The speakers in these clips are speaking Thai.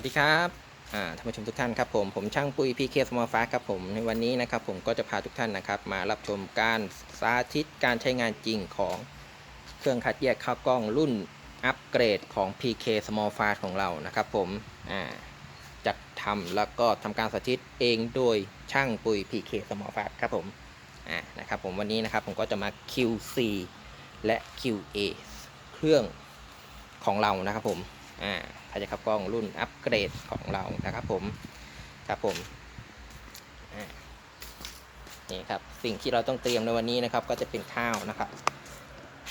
วัสดีครับท่านผู้ชมทุกท่านครับผมผมช่างปุ้ยพีเคสมอลฟ้าครับผมในวันนี้นะครับผมก็จะพาทุกท่านนะครับ มารับชมการสาธิตการใช้งานจริงของเครื่องคัดแยกข้าวกล้องรุ่นอัปเกรดของ PK Small f a s t ของเรานะครับผมอ่าจัดทำแล้วก็ทำการสาธิตเองโดยช่างปุ้ย PK Small f a s t ครับผมนะครับผมวันนี้นะครับผมก็จะมา QC และ QA เครื่องของเรานะครับผมอ่า ขยะขับกล้องรุ่นอัปเกรดของเรานะครับผมครับผมนี่ครับสิ่งที่เราต้องเตรียมในวันนี้นะครับ ก็จะเป็นข้าวนะครับ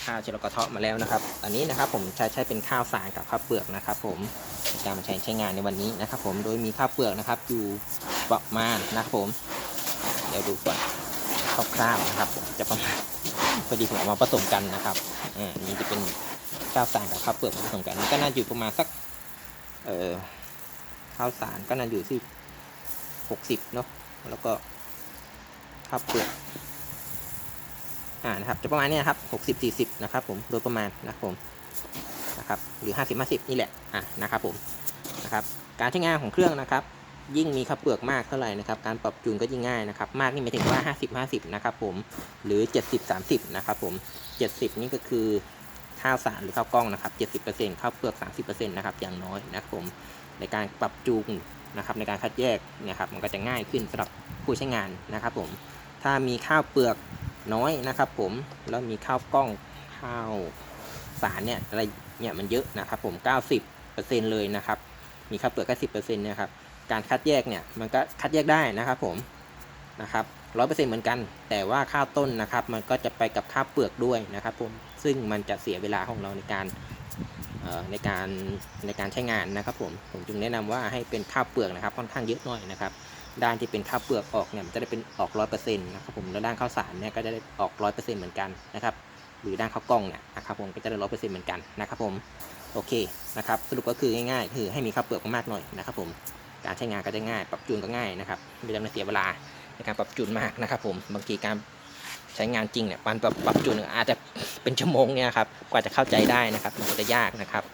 ข้าวที่เรากระเทาะมาแล้วนะครับ อันนี้นะครับผมใช้ใช้เป็นข้าวสารกับข้าวเปลือกนะครับ ผมในการมาใช้ใช้งานในวันนี้นะครับ ผมโดยมีข้าวเปลือกนะครับอยู่ประมาณนะครับผม เดี๋ยวดูก่อนคร่าวๆนะครับผมจะประมาณพอดีผมเอามาผสมกันนะครับอ่าอันนี้จะเป็นข้าวสารกับข้าวเปลือกผสมกันนี่ก็น่าอยู่ประมาณสัก เออข้าวสารก็น่าอยู่ที่หกสิบเนาะแล้วก็ข้าวเปลือกอ่านะครับจะประมาณนี้ยครับหกสิบสี่สิบนะครับผมโดยประมาณนะครับผมนะครับหรือห้าสิบห้าสิบนี่แหละอะนะครับผมนะครับการใช้งานของเครื่องนะครับ ยิ่งมีข้าวเปลือกมากเท่าไหร่นะครับการปรับจูนก็ยิ่งง่ายนะครับมากนี่หมายถึงว่า 50 50 นะครับผมหรือ 70 30 นะครับผม 70 นี่ก็คือ ข้าวสารหรือข้าวกล้องนะครับ 70%ข้าวเปลือก 30%นะครับอย่างน้อยนะครับผมในการปรับจูนนะครับในการคัดแยกเนะครับมันก็จะง่ายขึ้นสำหรับผู้ใช้งานนะครับผมถ้ามีข้าวเปลือกน้อยนะครับผมแล้วมีข้าวกล้องข้าวสารเนี่ยอะไรเนี่ยมันเยอะนะครับผม 90%เลยนะครับมีข้าวเปลือกแค่สิบเปอร์เซ็นต์นะครับ การคัดแยกเนี่ยมันก็คัดแยกได้นะครับผมนะครับร้อยเปอร์เซ็นต์เหมือนกัน แต่ว่าข้าวต้นนะครับ มันก็จะไปกับข้าวเปลือกด้วยนะครับผม ซึ่งมันจะเสียเวลาของเราในการในการในการใช้งานนะครับผมผมจึงแนะนำว่าให้เป็นข้าวเปลือกนะครับค่อนข้างเยอะหน่อยนะครับด้านที่เป็นข้าวเปลือกออกเนี่ยมันจะได้เป็นออกร้อยเปอร์เซ็นต์นะครับผมแล้วด้านข้าวสารเนี่ยก็จะได้ออกร้อยเปอร์เซ็นต์เหมือนกันนะครับหรือด้านข้าวกล้องเนี่ยนะครับผมก็จะได้ร้อยเปอร์เซ็นต์เหมือนกันนะครับผมโอเคนะครับสรุปก็คือง่ายๆ คือให้มีข้าวเปลือกมากหน่อยนะครับผมการใช้งานก็จะง่าย ปรับจูนก็ง่ายนะครับไม่ต้องเสียเวลาในการปรับจูนมากนะครับผมบางทีการ ใช้งานจริงเนี่ยการปรับปรับจูนอาจจะเป็นชั่วโมงเนี่ยครับกว่าจะเข้าใจได้นะครับมันจะยากนะครับ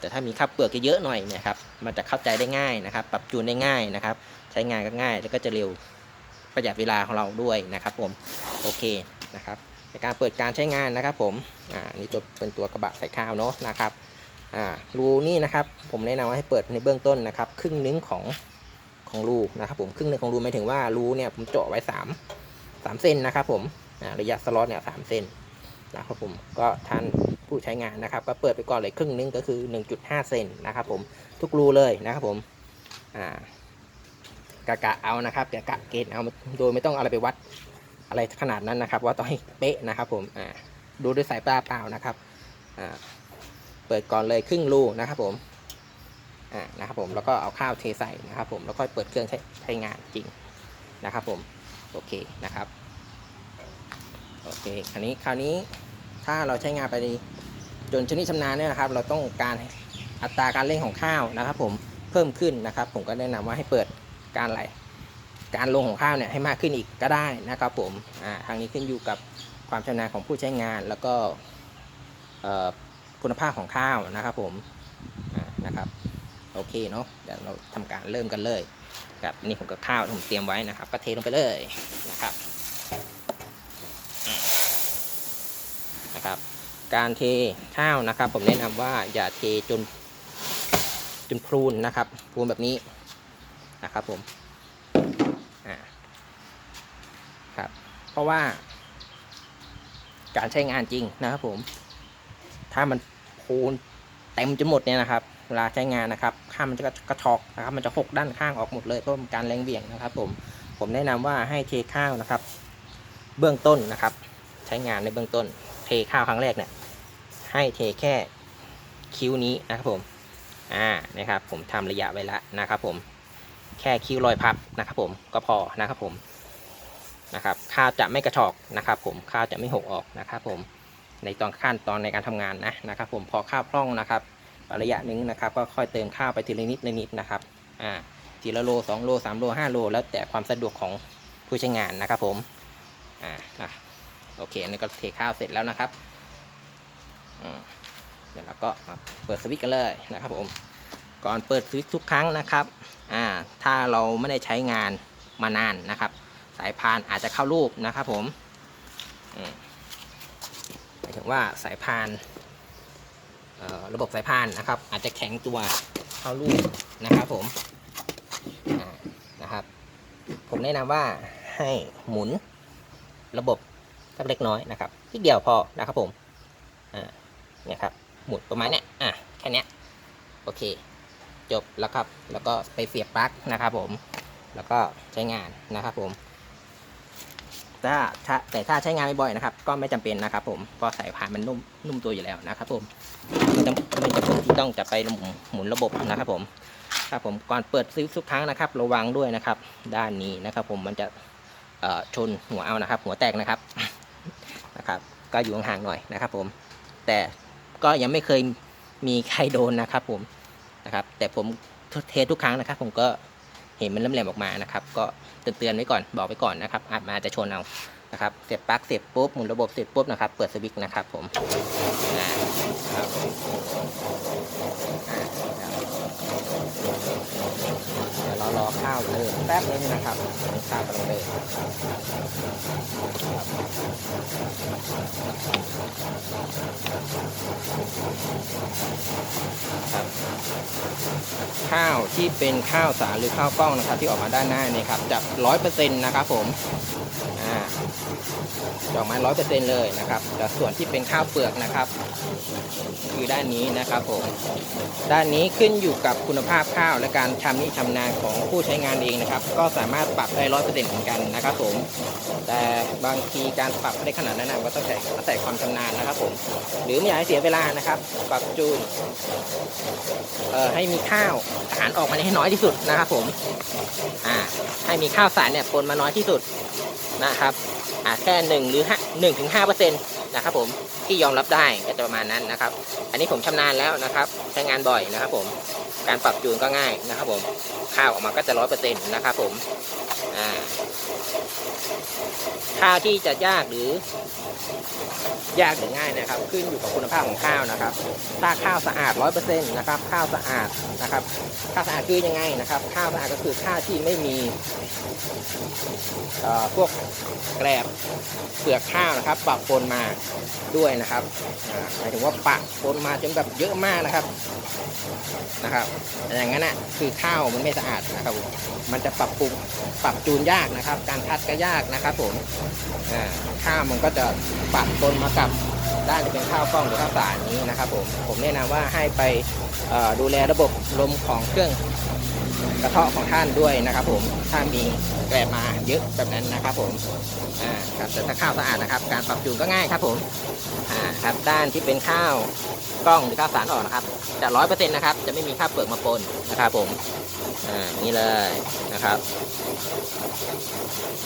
แต่ถ้ามีข้าวเปลือกเยอะๆหน่อยเนี่ยครับมันจะเข้าใจได้ง่ายนะครับ ปรับจูนได้ง่ายนะครับ ใช้งานก็ง่ายแล้วก็จะเร็วประหยัดเวลาของเราด้วยนะครับ ผมโอเคนะครับในการเปิดการใช้งานนะครับ ผมอ่านี่ตัวเป็นตัวกระบะใส่ข้าวเนาะนะครับอ่ารูนี่นะครับ ผมแนะนำว่าให้เปิดในเบื้องต้นนะครับ ครึ่งนึงของของรูนะครับ ผมครึ่งนึงของรูหมายถึงว่ารูเนี่ยผมเจาะไว้3 3เซนนะครับ ผม อ่าระยะสล็อตเนี่ยสามเซนนะครับผมก็ท่านผู้ใช้งานนะครับ ก็เปิดไปก่อนเลยครึ่งนึงก็คือ 1.5 เซนนะครับผมทุกรูเลยนะครับผมอ่ากะกะเอานะครับกะกะเกณฑ์เอาโดยไม่ต้องอะไรไปวัดอะไรขนาดนั้นนะครับ ว่าต้องให้เป๊ะนะครับผมอ่าดูด้วยสายตาเปล่านะครับอ่าเปิดก่อนเลยครึ่งรูนะครับผมอ่านะครับผมแล้วก็เอาข้าวเทใส่นะครับผมแล้วก็เปิดเครื่องใช้ใช้งานจริงนะครับผมโอเคนะครับ โอเคคราวนี้คราวนี้ถ้าเราใช้งานไปจนชนิดชำนาญเนี่ยนะครับ เราต้องการอัตราการเร่งของข้าวนะครับ ผมเพิ่มขึ้นนะครับ ผมก็แนะนำว่าให้เปิดการไหลการลงของข้าวเนี่ยให้มากขึ้นอีกก็ได้นะครับ ผมอ่าทางนี้ขึ้นอยู่กับความชำนาญของผู้ใช้งานแล้วก็คุณภาพของข้าวนะครับ ผมอ่านะครับโอเคเนาะเดี๋ยวเราทำการเริ่มกันเลยครับนนี่ผมก็ข้าวที่ผมเตรียมไว้นะครับ ก็เทลงไปเลยนะครับอืม นะครับ การเทข้าวนะครับ ผมแนะนำว่าอย่าเทจนจนพรูนนะครับพรูนแบบนี้นะครับผมครับ เพราะว่า การใช้งานจริงนะครับผม ถ้ามันพูนเต็มจนหมดเนี่ยนะครับเวลาใช้งานนะครับข้ามมันจะกระชอกนะครับ มันจะหกด้านข้างออกหมดเลยเพราะการแรงเบี่ยงนะครับ ผมผมแนะนำว่าให้เทข้าวนะครับ เบื้องต้นนะครับ ใช้งานในเบื้องต้น เทข้าวครั้งแรกเนี่ยให้เทแค่คิ้วนี้นะครับผมอ่านะครับผมทำระยะไว้แล้วนะครับผมแค่คิ้วรอยพับนะครับผมก็พอนะครับผมนะครับข้าวจะไม่กระชอกนะครับผมข้าวจะไม่หกออกนะครับผมในตอนขั้นตอนในการทำงานนะนะครับผมพอข้าวพร่องนะครับระยะหนึ่งนะครับก็ค่อยเติมข้าวไปทีละนิดละนิดนะครับอ่าทีละโลสองโลสามโลห้าโลแล้วแต่ความสะดวกของผู้ใช้งานนะครับผมอ่านะ โอเคอันนี้ก็เทข้าวเสร็จแล้วนะครับเดี๋ยวเราก็มาเปิดสวิตช์กันเลยนะครับผมก่อนเปิดสวิตช์ทุกครั้งนะครับอ่าถ้าเราไม่ได้ใช้งานมานานนะครับ สายพานอาจจะเข้ารูปนะครับผมหมายถึงว่าสายพานระบบสายพานนะครับ อาจจะแข็งตัวเข้ารูปนะครับผมนะครับ ผมแนะนำว่าให้หมุนระบบ สักเล็กน้อยนะครับที่เดียวพอนะครับผมอ่าเนี่ยครับหมุนประมาณเนี้ยอะแค่เนี้ยโอเค จบแล้วครับ แล้วก็ไปเสียบปลั๊กนะครับผม แล้วก็ใช้งานนะครับผมถ้าถ้าแต่ถ้าใช้งานบ่อยๆนะครับ ก็ไม่จำเป็นนะครับ ผมเพราะสายพานมันนุ่มนุ่มตัวอยู่แล้วนะครับผมไม่จำไม่จำเป็นที่ต้องจะไปหมุนหมุนระบบนะครับ ผมครับผมก่อนเปิดซิลทุกครั้งนะครับ ระวังด้วยนะครับ ด้านนี้นะครับ ผมมันจะชนหัวเอานะครับ หัวแตกนะครับ นะครับ ก็อยู่ห่างๆหน่อยนะครับ ผม แต่ก็ยังไม่เคยมีใครโดนนะครับ ผมนะครับ แต่ผมเททุกครั้งนะครับ ผมก็เห็นมันแหลมๆออกมานะครับ ก็เตือนๆไว้ก่อนบอกไว้ก่อนนะครับอาจมาจะชนเอานะครับ เสียบปลั๊กเสียบปุ๊บหมุนระบบเสร็จปุ๊บนะครับ เปิดสวิตช์นะครับ ผมอ่าครับผมอ่าครับ เดี๋ยวเรารอข้าวเลยแป๊บนึงนะครับข้าวกำลังเลยครับข้าวที่เป็นข้าวสารหรือข้าวกล้องนะครับ ที่ออกมาด้านหน้านี่ครับจะร้อยเปอร์เซ็นต์นะครับผม จะออกมาร้อยเปอร์เซ็นต์เลยนะครับ แต่ส่วนที่เป็นข้าวเปลือกนะครับ คือด้านนี้นะครับผม ด้านนี้ขึ้นอยู่กับคุณภาพข้าวและการชำนิชำนาญของผู้ใช้งานเองนะครับ ก็สามารถปรับได้ร้อยเปอร์เซ็นต์เหมือนกันนะครับผม แต่บางทีการปรับได้ขนาดนั้นนะก็ต้องใส่อาศัยความชำนาญนะครับผม หรือไม่อยากให้เสียเวลานะครับ ปรับจูนให้มีข้าวสารออกมาให้น้อยที่สุดนะครับผม อ่า ให้มีข้าวสารเนี่ยปนมาน้อยที่สุดนะครับ แค่หนึ่งหรือห้าหนึ่งถึงห้าเปอร์เซ็นต์นะครับผม ที่ยอมรับได้ก็จะประมาณนั้นนะครับ อันนี้ผมชำนาญแล้วนะครับ ใช้งานบ่อยนะครับ ผม การปรับจูนก็ง่ายนะครับ ผม ข้าวออกมาก็จะร้อยเปอร์เซ็นต์นะครับ ผม อ่า ข้าวที่จะยากหรือยากหรือง่ายนะครับ ขึ้นอยู่กับคุณภาพของข้าวนะครับ ถ้าข้าวสะอาดร้อยเปอร์เซ็นต์นะครับ ข้าวสะอาดนะครับ ข้าวสะอาดคือยังไงนะครับ ข้าวสะอาดก็คือข้าวที่ไม่มีพวกแกลบเปลือกข้าวนะครับปะปนมาด้วยนะครับหมายถึงว่าปะปนมาจนแบบเยอะมากนะครับนะครับอย่างนั้นน่ะคือข้าวมันไม่สะอาดนะครับผมมันจะปรับปรุงปรับจูนยากนะครับ การคัดก็ยากนะครับผมข้าวมันก็จะปะปนมากับด้านจะเป็นข้าวกล้องหรือข้าวสารนี้นะครับผมผมแนะนำว่าให้ไปดูแลระบบลมของเครื่อง กระเทาะของท่านด้วยนะครับผมถ้ามีแกลบมาเยอะแบบนั้นนะครับผมอ่าครับแต่ถ้าข้าวสะอาดนะครับ การปรับจูนก็ง่ายครับผมอ่าครับด้านที่เป็นข้าวกล้องหรือข้าวสารออกนะครับจะร้อยเปอร์เซ็นต์นะครับ จะไม่มีข้าวเปลือกมาปนนะครับผมอ่านี่เลยนะครับ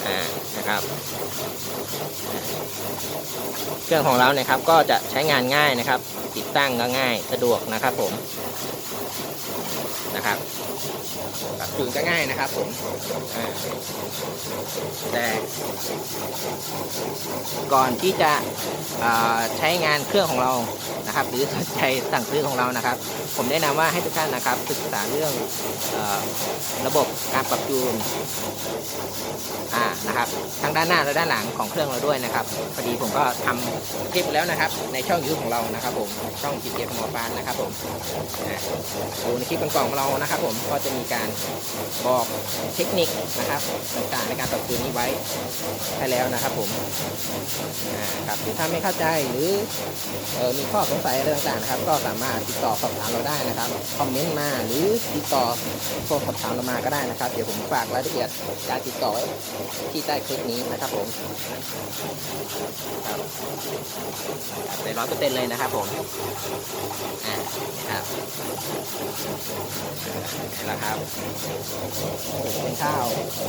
อ่านะครับเครื่องของเราเนี่ยครับก็จะใช้งานง่ายนะครับ ติดตั้งก็ง่ายสะดวกนะครับผมนะครับ ปรับจูนก็ง่ายนะครับผมแต่ก่อนที่จะใช้งานเครื่องของเรานะครับ หรือสนใจสั่งซื้อของเรานะครับ ผมแนะนำว่าให้ทุกท่านนะครับศึกษาเรื่องอระบบการปรับจูนอ่านะครับทั้งด้านหน้าและด้านหลังของเครื่องเราด้วยนะครับพอดีผมก็ทำคลิปแล้วนะครับ ในช่องยูทูบของเรานะครับ ผมช่องจีเจของหมอปานนะครับผมดูในคลิปกล่อนๆของเรานะครับผมก็จะมีการบอกเทคนิคนะครับต่างๆในการปรับจูนนี้ไว้ให้แล้วนะครับผมครับหรือถ้าไม่เข้าใจหรือออมีข้อสงสัยอะไรต่างๆนะครับ ก็สามารถติดต่อสอบถามเราได้นะครับคอมเมนต์มาหรือติดต่อโทรสอบถามเรามาก็ได้นะครับ เดี๋ยวผมฝากรายละเอียดการติดต่อไว้ที่ใต้คลิปนี้นะครับผมครับไปร้อยเปอร์เซ็นต์เลยนะครับผมอ่าครับนี่แหละครับเป็นข้าว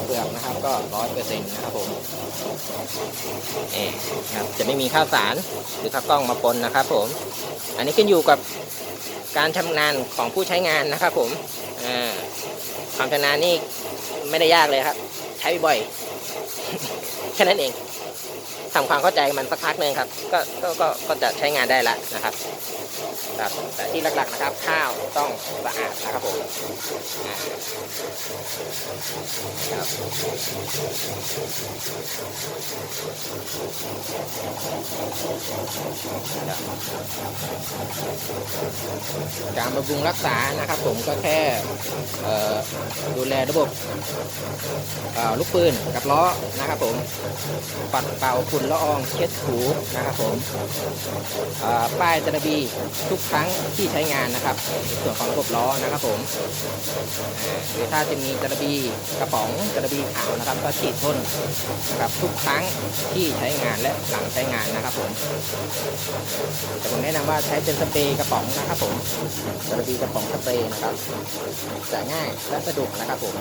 เปลือกนะครับ ก็ร้อยเปอร์เซ็นต์นะครับผมเอ๊ครับจะไม่มีข้าวสารหรือข้าวกล้องมาปนนะครับ ผม อันนี้ขึ้นอยู่กับการชำนาญของผู้ใช้งานนะครับผมอความชำนาญนี่ไม่ได้ยากเลยครับ ใช้บ่อยแค่นั้นเองทำความเข้าใจมันสักพักหนึ่งครับ ก็ก็ก็จะใช้งานได้ละนะครับ ครับแต่ที่หลักๆนะครับข้าวต้องสะอาดนะครับผมครับการบำรุงรักษานะครับผมก็แค่ดูแลระบบลูกปืนกับล้อนะครับผมปัดเป่าฝุ่นละอองเช็ดถูนะครับผมป้ายจระบีทุกครั้งที่ใช้งานนะครับในส่วนของระบบล้อนะครับผมหรือถ้าจะมีจระบีกระป๋องจระบีขาวนะครับ ก็ฉีดพ่นนะครับทุกครั้งที่ใช้งานและหลังใช้งานนะครับผมแต่ผมแนะนำว่าใช้เป็นสเปรย์กระป๋องนะครับผมจระบีกระป๋องสเปรย์นะครับจะง่ายและสะดวกนะครับผม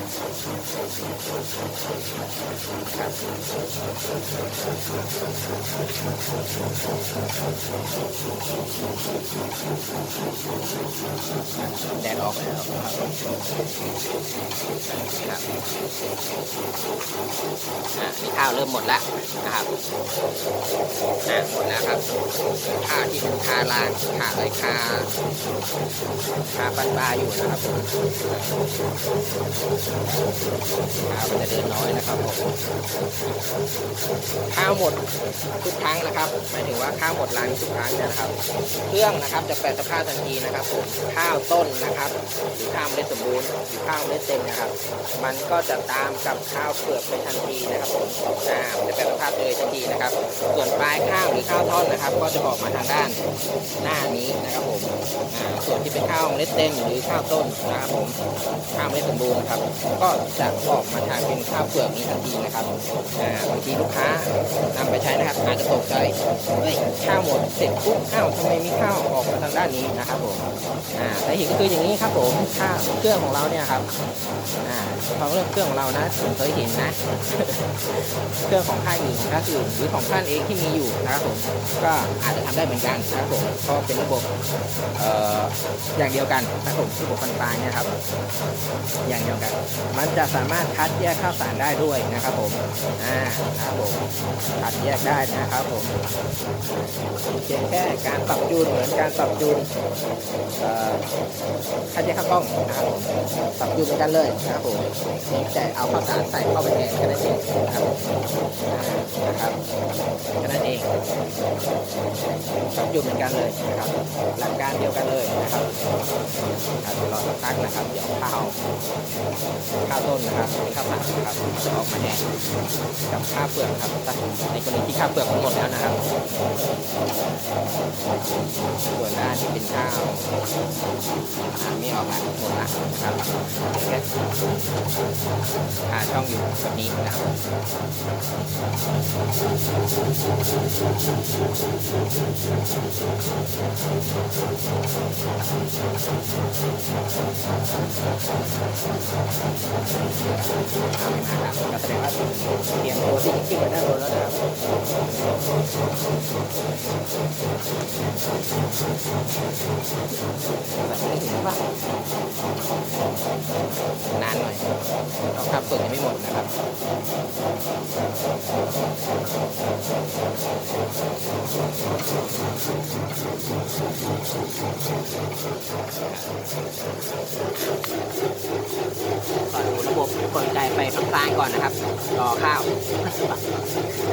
ครับแดดออกแล้วครับครับนี่ข้าวเริ่มหมดแล้วนะครับอะหมดแล้วครับข้าวที่เป็นคาลางคาอะไรคาคาปันปลาอยู่นะครับข้าวมันจะเดินน้อยนะครับผมข้าวหมดทุกครั้งนะครับหมายถึงว่าข้าวหมดรังทุกครั้งเนนะครับ เครื่องนะครับจะแปลสภาพทันทีนะครับผมข้าวต้นนะครับหรือข้าวเมล็ดสมบูรณ์หรือข้าวเมล็ดเต็มนะครับ มันก็จะตามกับข้าวเปลือกไปทันทีนะครับผมอ่าจะแปลสภาพเลยทันทีนะครับ ส่วนปลายข้าวหรือข้าวท่อนนะครับ ก็จะออกมาทางด้านหน้านี้นะครับผมอ่าส่วนที่เป็นข้าวเมล็ดเต็มหรือข้าวต้นนะครับผมข้าวเมล็ดสมบูรณ์นะครับ ก็จะออกมาทางเป็นข้าวเปลือกนี้ทันทีนะครับอ่าบางทีลูกค้านำไปใช้นะครับอาจจะตกใจเฮ้ยข้าวหมดเสร็จปุ๊บอ้าวทำไมมีข้าวออกมาทางด้านนี้นะครับผมอ่าสาเหตุก็คืออย่างนี้ครับผมข้าเครื่องของเราเนี่ยครับอ่าของเรื่องเครื่องของเรานะผมเคยเห็นนะ เครื่องของค่ายอื่นของท่านอื่นหรือของท่านเองที่มีอยู่นะครับผมก็อาจจะทำได้เหมือนกันนะครับผมเพราะเป็นระบบเอ่ออย่างเดียวกันนะครับผมระบบฟันปลายเนี่ยครับ อย่างเดียวกัน มันจะสามารถคัดแยกข้าวสารได้ด้วยนะครับผมอ่านะครับผมคัดแยกได้นะครับผมเพียงแค่การปรับจูนเหมือนการปรับจูนเอ่อคัดแยกข้าวกล้องนะครับปรับจูนเหมือนกันเลยนะครับผมแต่เอาข้าวสารใส่เข้าไปแทนแค่นั้นเองนะครับนะครับแค่นั้นเองปรับจูนเหมือนกันเลยนะครับหลักการเดียวกันเลยนะครับเดี๋ยวรอสักพักนะครับเดี๋ยวข้าวข้าวต้นนะครับข้าวผัดนะครับจะออกมาแทนกับข้าวเปลือกครับในกรณีที่ข้าวเปลือกมันหมดแล้วนะครับส่วนด้านที่เป็นข้าวอ่าไม่ออกมาหมดละครับแค่หาช่องอยู่แบบนี้นะครับเอาไม่มาครับก็แสดงว่าเตรียมตัวที่จะขึ้นได้านบนแล้วนะครับนี้ถึงปะนานหน่อยเราภาพเปิดยังไม่หมดนะครับก่อนดูระบบกลไกไปพลางๆก่อนนะครับ รอข้าว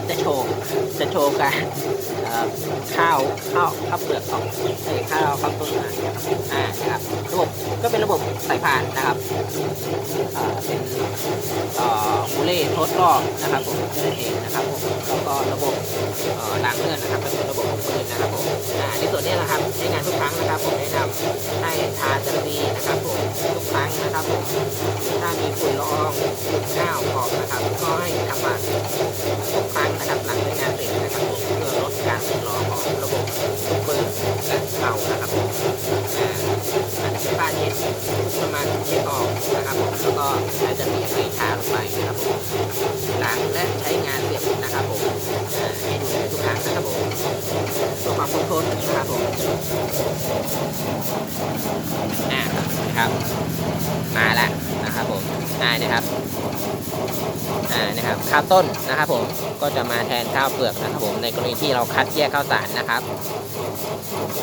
จะโชว์ จะโชว์การข้าวข้าวข้าวเปลือกของเอ้ยข้าวข้าวต้นมาเนี่ยครับอ่านะครับระบบก็เป็นระบบสายพานนะครับอ่าเป็นเอ่อมูเล่ทดรอบนะครับผมนั่นเองนะครับผมแล้วก็ระบบเอ่อรางเลื่อนนะครับก็เป็นระบบของปืนนะครับผมอ่าในส่วนนี้นะครับใช้งานทุกครั้งนะครับผมแนะนำให้ทาจระบีนะครับผมทุกครั้งนะครับผมถ้ามีฝุ ครับ มาแล้วนะครับผมอ่านะครับอ่านะครับข้าวต้นนะครับผมก็จะมาแทนข้าวเปลือกนะครับผมในกรณีที่เราคัดแยกข้าวสารนะครับ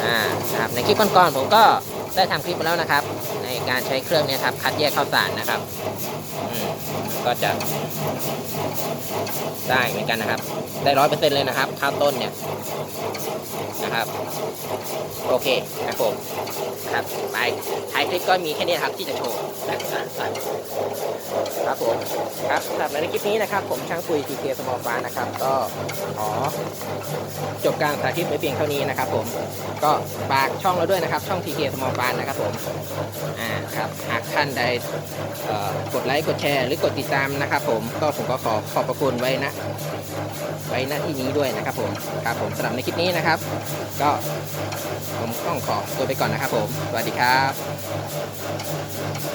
อ่านะครับในคลิปก่อนๆผมก็ได้ทำคลิปไปแล้วนะครับ ในการใช้เครื่องนี้ครับคัดแยกข้าวสารนะครับอืมก็จะได้เหมือนกันนะครับ ได้ร้อยเปอร์เซ็นต์เลยนะครับ ข้าวต้นเนี่ยนะครับ โอเคนะผมครับไปท้ายคลิปก็มีแค่นี้ครับที่จะโชว์ครับ ครับสำหรับในคลิปนี้นะครับ ผมช่างปุยทีเคสมอลฟ้านะครับ ก็ขอจบการสาธิตไว้เพียงเท่านี้นะครับ ผมก็ฝากช่องเราด้วยนะครับ ช่องทีเคสมอลฟ้านะครับผมอ่าครับหากท่านใดกดไลค์กดแชร์หรือกดติดตามนะครับ ผมก็ผมก็ขอขอบพระคุณไว้นะ ไว้หน้าที่นี้ด้วยนะครับผมครับผมสำหรับในคลิปนี้นะครับ ก็ผมต้องขอตัวไปก่อนนะครับ ผมสวัสดีครับ